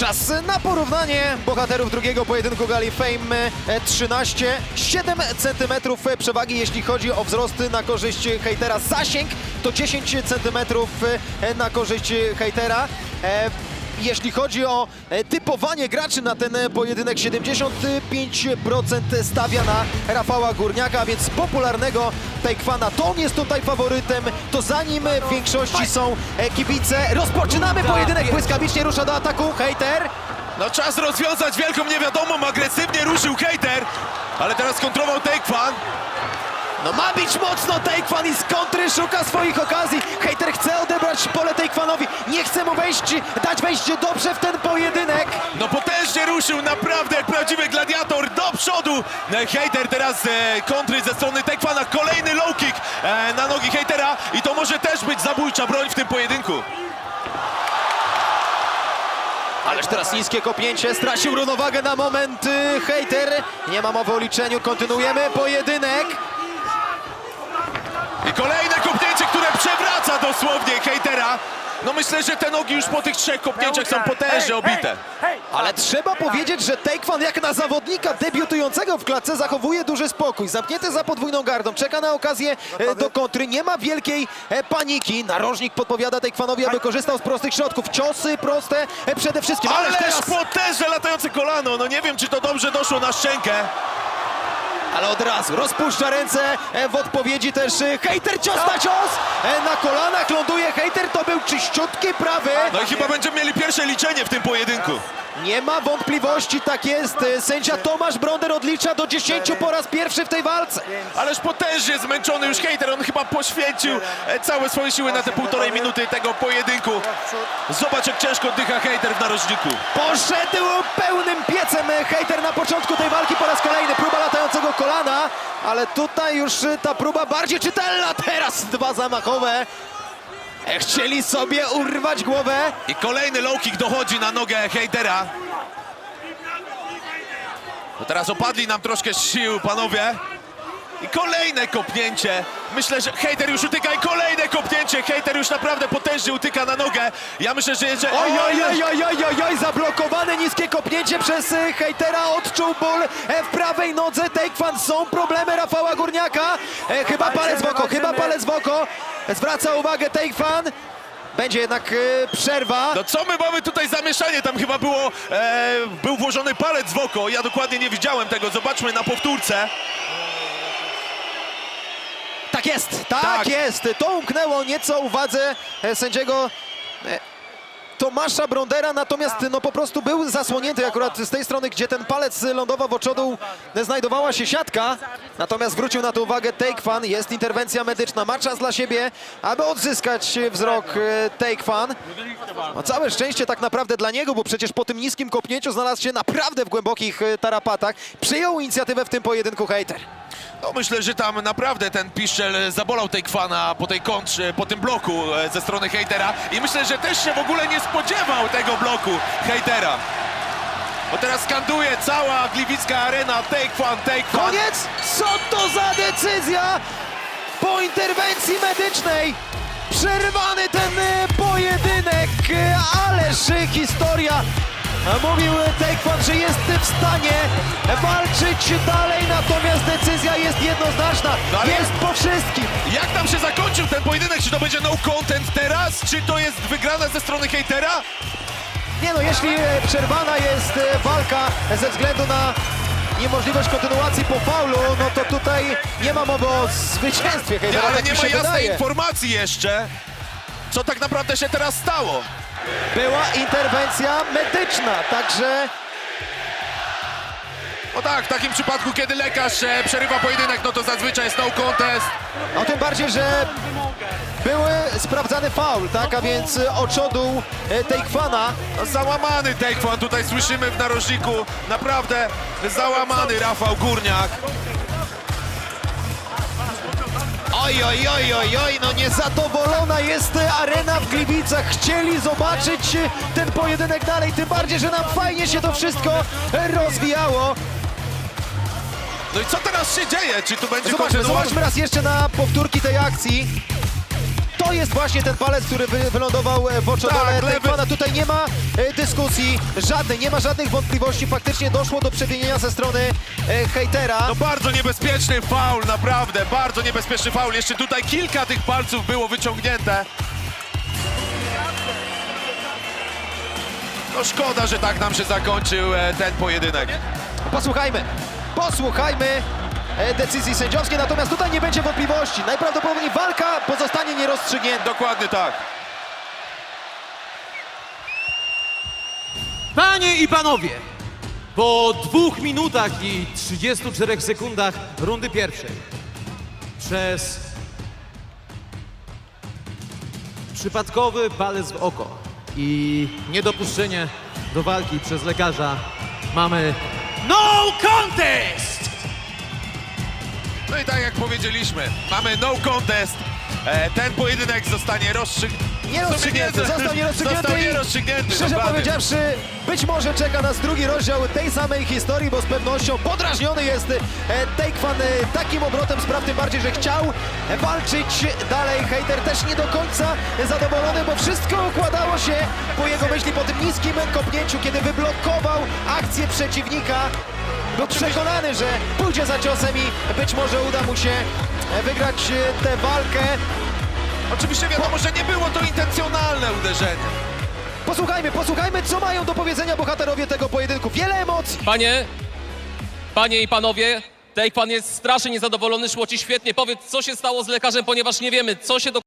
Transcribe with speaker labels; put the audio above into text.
Speaker 1: Czas na porównanie bohaterów drugiego pojedynku Gali Fame e, 13, 7 cm przewagi jeśli chodzi o wzrosty na korzyść hejtera. Zasięg to 10 cm na korzyść hejtera. Jeśli chodzi o e, typowanie graczy na ten e, pojedynek, 75% stawia na Rafała Górniaka, więc popularnego Taekwana. To on jest tutaj faworytem, to za nim w większości są e, kibice. Rozpoczynamy pojedynek, błyskawicznie rusza do ataku hejter.
Speaker 2: No czas rozwiązać wielką niewiadomą, agresywnie ruszył hejter, ale teraz kontrował Takefan.
Speaker 1: No ma być mocno Taekwan i z kontry szuka swoich okazji. Hejter chce odebrać pole Taekwanowi. Nie chce mu wejść, dać wejść dobrze w ten pojedynek.
Speaker 2: No potężnie ruszył, naprawdę jak prawdziwy gladiator do przodu. E, Hejter teraz e, kontry ze strony Takefana, kolejny low kick e, na nogi hejtera i to może też być zabójcza broń w tym pojedynku.
Speaker 1: Ależ teraz niskie kopnięcie, stracił równowagę na moment y, hejter. Nie ma mowy o liczeniu, kontynuujemy pojedynek.
Speaker 2: I kolejne kopnięcie, które przewraca dosłownie hejtera. No myślę, że te nogi już po tych trzech kopnięciach są potężnie obite.
Speaker 1: Ale trzeba powiedzieć, że Taekwan jak na zawodnika debiutującego w klatce zachowuje duży spokój. Zamknięty za podwójną gardą, czeka na okazję e, do kontry. Nie ma wielkiej e, paniki. Narożnik podpowiada Taekwanowi, aby korzystał z prostych środków. Ciosy proste e, przede wszystkim. Ależ
Speaker 2: Ależ
Speaker 1: teraz...
Speaker 2: potężne latające kolano. No nie wiem, czy to dobrze doszło na szczękę.
Speaker 1: Ale od razu rozpuszcza ręce e, w odpowiedzi też e, hejter cios na cios. E, Na kolanach ląduje hejter, to był czyściutki prawy.
Speaker 2: No i chyba będziemy mieli pierwsze liczenie w tym pojedynku.
Speaker 1: Nie ma wątpliwości, tak jest. Sędzia Tomasz Bronder odlicza do 10 po raz pierwszy w tej walce.
Speaker 2: Ależ potężnie zmęczony już hejter. On chyba poświęcił całe swoje siły na te półtorej minuty tego pojedynku. Zobacz, jak ciężko oddycha hejter w narożniku.
Speaker 1: Poszedł pełnym piecem hejter na początku tej walki po raz kolejny. Próba latającego kolana, ale tutaj już ta próba bardziej czytelna. Teraz dwa zamachowe. E, Chcieli sobie urwać głowę.
Speaker 2: I kolejny low kick dochodzi na nogę hejtera. No teraz opadli nam troszkę sił, panowie. I kolejne kopnięcie. Myślę, że hejter już utyka i kolejne kopnięcie. Hejter już naprawdę potężnie utyka na nogę. Ja myślę, że jeżeli...
Speaker 1: Oj, oj, oj, oj, oj, oj, oj, zablokowane niskie kopnięcie przez e, hejtera, odczuł ból e, w prawej nodze, Taekwan, są problemy Rafała Górniaka, e, chyba palec w oko, chyba palec w oko, zwraca uwagę Taekwan, będzie jednak e, przerwa,
Speaker 2: No co my mamy tutaj zamieszanie? Tam chyba było, e, był włożony palec w oko. Ja dokładnie nie widziałem tego. Zobaczmy na powtórce.
Speaker 1: Tak jest, tak,
Speaker 2: Tak.
Speaker 1: jest, to umknęło nieco uwadze e, sędziego e, Tomasza Brondera, natomiast no po prostu był zasłonięty akurat z tej strony, gdzie ten palec lądował w oczodu, znajdowała się siatka, natomiast zwrócił na to uwagę Taekwan, jest interwencja medyczna, ma czas dla siebie, aby odzyskać wzrok e, Taekwan. No całe szczęście tak naprawdę dla niego, bo przecież po tym niskim kopnięciu znalazł się naprawdę w głębokich e, tarapatach. Przyjął inicjatywę w tym pojedynku hejter.
Speaker 2: No myślę, że tam naprawdę ten piszczel zabolał tej kwana po tej kontrze, po tym bloku e, ze strony hejtera. I myślę, że też się w ogóle nie spodziewał tego bloku hejtera. Bo teraz skanduje cała gliwicka arena take fan, take fan.
Speaker 1: Koniec! Co to za decyzja? Po interwencji medycznej przerwany ten pojedynek, ależ historia. A Mówił e, Taekwondo, że jest w stanie walczyć dalej, natomiast decyzja jest jednoznaczna.
Speaker 2: No ale-
Speaker 1: Jest po wszystkim.
Speaker 2: Jak tam się zakończył ten pojedynek? Czy to będzie no content teraz? Czy to jest wygrana ze strony hejtera?
Speaker 1: Nie no, jeśli e, przerwana jest e, walka ze względu na niemożliwość kontynuacji po faulu, no to tutaj nie ma mowy o zwycięstwie
Speaker 2: Nie,
Speaker 1: hejtera,
Speaker 2: ale
Speaker 1: tak
Speaker 2: nie ma jasnej
Speaker 1: wydaje.
Speaker 2: informacji jeszcze, co tak naprawdę się teraz stało.
Speaker 1: Była interwencja medyczna, także
Speaker 2: No tak, w takim przypadku, kiedy lekarz e, przerywa pojedynek, no to zazwyczaj jest no contest.
Speaker 1: no tym bardziej, że były sprawdzany faul, tak, a więc e, oczodu e, Taekwana.
Speaker 2: No, załamany Tekwan, tutaj słyszymy w narożniku, naprawdę załamany Rafał Górniak.
Speaker 1: Oj, oj, oj, oj, oj, no niezadowolona jest arena w Gliwicach. Chcieli zobaczyć ten pojedynek dalej, tym bardziej, że nam fajnie się to wszystko rozwijało.
Speaker 2: No i co teraz się dzieje? Czy tu będzie
Speaker 1: Zobaczmy, zobaczmy raz jeszcze na powtórki tej akcji. To jest właśnie ten palec, który wy, wylądował w oczodole
Speaker 2: Tak, lewy.
Speaker 1: Pana. Tutaj nie ma e, dyskusji żadnej, nie ma żadnych wątpliwości. Faktycznie doszło do przewinienia ze strony e, hejtera.
Speaker 2: No bardzo niebezpieczny faul, naprawdę, bardzo niebezpieczny faul. Jeszcze tutaj kilka tych palców było wyciągnięte. No szkoda, że tak nam się zakończył e, ten pojedynek.
Speaker 1: Posłuchajmy, posłuchajmy e, decyzji sędziowskiej, natomiast tutaj nie będzie wątpliwości. Najprawdopodobniej walka pozostanie nierozstrzygnięta.
Speaker 2: Dokładnie tak.
Speaker 3: Panie i panowie, po dwóch minutach i 34 sekundach rundy pierwszej przez przypadkowy palec w oko i niedopuszczenie do walki przez lekarza mamy no contest!
Speaker 2: No i tak jak powiedzieliśmy, mamy no contest. E, ten pojedynek zostanie rozstrzygnięty.
Speaker 1: Nierozstrzygnięty, został nierozstrzygnięty.
Speaker 2: Został nierozstrzygnięty,
Speaker 1: Szczerze
Speaker 2: dokładnie.
Speaker 1: powiedziawszy, być może czeka nas drugi rozdział tej samej historii, bo z pewnością podrażniony jest e, Takefan e, takim obrotem spraw, tym bardziej, że chciał walczyć dalej. Hater też nie do końca zadowolony, bo wszystko układało się po jego myśli, po tym niskim kopnięciu, kiedy wyblokował akcję przeciwnika. Był przekonany, że pójdzie za ciosem i być może uda mu się e, wygrać tę walkę.
Speaker 2: Oczywiście wiadomo, że nie było to intencjonalne uderzenie.
Speaker 1: Posłuchajmy, posłuchajmy, co mają do powiedzenia bohaterowie tego pojedynku. Wiele emocji.
Speaker 4: Panie, panie i panowie, Take pan jest strasznie niezadowolony, szło ci świetnie. Powiedz, co się stało z lekarzem, ponieważ nie wiemy, co się do